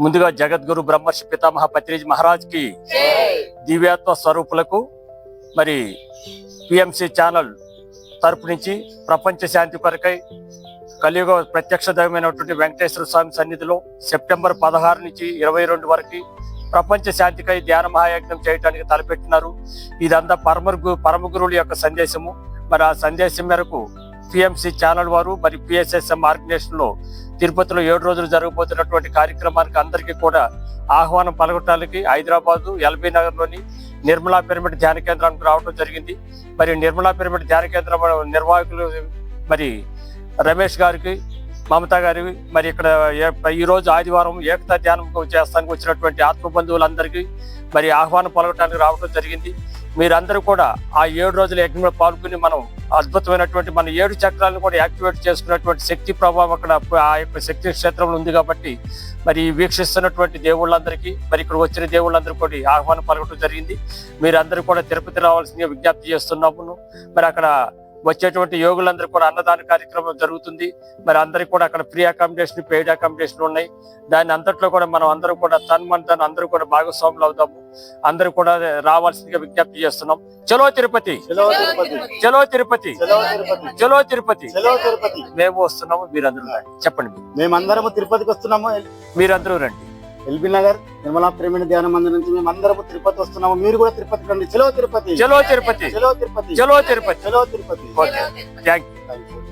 ముందుగా జగద్గురు బ్రహ్మర్షి పితామహ పత్రిజ్ మహారాజ్కి దివ్యాత్మ స్వరూపులకు మరి పిఎంసి ఛానల్ తరపు నుంచి ప్రపంచ శాంతి కొరకై కలియుగ ప్రత్యక్ష దైవమైనటువంటి వెంకటేశ్వర స్వామి సన్నిధిలో సెప్టెంబర్ పదహారు నుంచి ఇరవై రెండు వరకు ప్రపంచ శాంతికై ధ్యాన మహాయజ్ఞం చేయడానికి తలపెట్టినారు. ఇదంతా పరమ గు- పరమ గురువుల యొక్క సందేశము. మరి ఆ సందేశం మేరకు పిఎంసి ఛానల్ వారు మరి పిఎస్ఎస్ఎం ఆర్గనైజేషన్లో తిరుపతిలో ఏడు రోజులు జరగబోతున్నటువంటి కార్యక్రమానికి అందరికీ కూడా ఆహ్వానం పలకటానికి హైదరాబాదు ఎల్బీ నగర్లోని నిర్మలా పిరమిడ్ ధ్యాన కేంద్రానికి రావడం జరిగింది. మరి నిర్మలా పిరమిడ్ ధ్యాన కేంద్రం నిర్వాహకులు మరి రమేష్ గారికి మమతా గారి మరి ఇక్కడ ఏ- ఈ రోజు ఆదివారం ఏకతా ధ్యానం చేస్తానికి వచ్చినటువంటి ఆత్మ బంధువులందరికీ మరి ఆహ్వానం పలకటానికి రావడం జరిగింది. మీరందరూ కూడా ఆ ఏడు రోజుల యజ్ఞంలో పాల్గొని మనం అద్భుతమైనటువంటి మన ఏడు చక్రాలను కూడా యాక్టివేట్ చేసుకున్నటువంటి శక్తి ప్రభావం అక్కడ ఆ యొక్క శక్తి క్షేత్రంలో ఉంది కాబట్టి మరి వీక్షిస్తున్నటువంటి దేవుళ్ళందరికీ మరి ఇక్కడ వచ్చిన దేవుళ్ళందరూ కూడా ఆహ్వానం పలకటం జరిగింది. మీరందరూ కూడా తిరుపతి రావాల్సిందిగా విజ్ఞప్తి చేస్తున్నాము మరి అక్కడ వచ్చేటువంటి యోగులందరూ కూడా అన్నదాన కార్యక్రమం జరుగుతుంది. మరి అందరికి కూడా అక్కడ ఫ్రీ అకామిడేషన్ పెయిడ్ అకామిడేషన్ ఉన్నాయి. దాని అంతట్లో కూడా మనం అందరూ కూడా తన్మన్ తను అందరూ కూడా భాగస్వాములు అవుతాము అందరూ కూడా రావాల్సిందిగా విజ్ఞప్తి చేస్తున్నాం. చలో తిరుపతి. చలో తిరుపతి. చలో తిరుపతి. మేము వస్తున్నాము మీరందరూ రండి. చెప్పండి. మేమందరము తిరుపతికి వస్తున్నాము. మీరందరూ రండి. ఎల్బీ నగర్ నిర్మలా ప్రేమిణ ధ్యాన మందిరం నుంచి మేమందరము తిరుపతి వస్తున్నాము. మీరు కూడా తిరుపతికి రండి. చలో తిరుపతి. చలో తిరుపతి. చలో తిరుపతి. చలో తిరుపతి. చలో తిరుపతి. Thank you.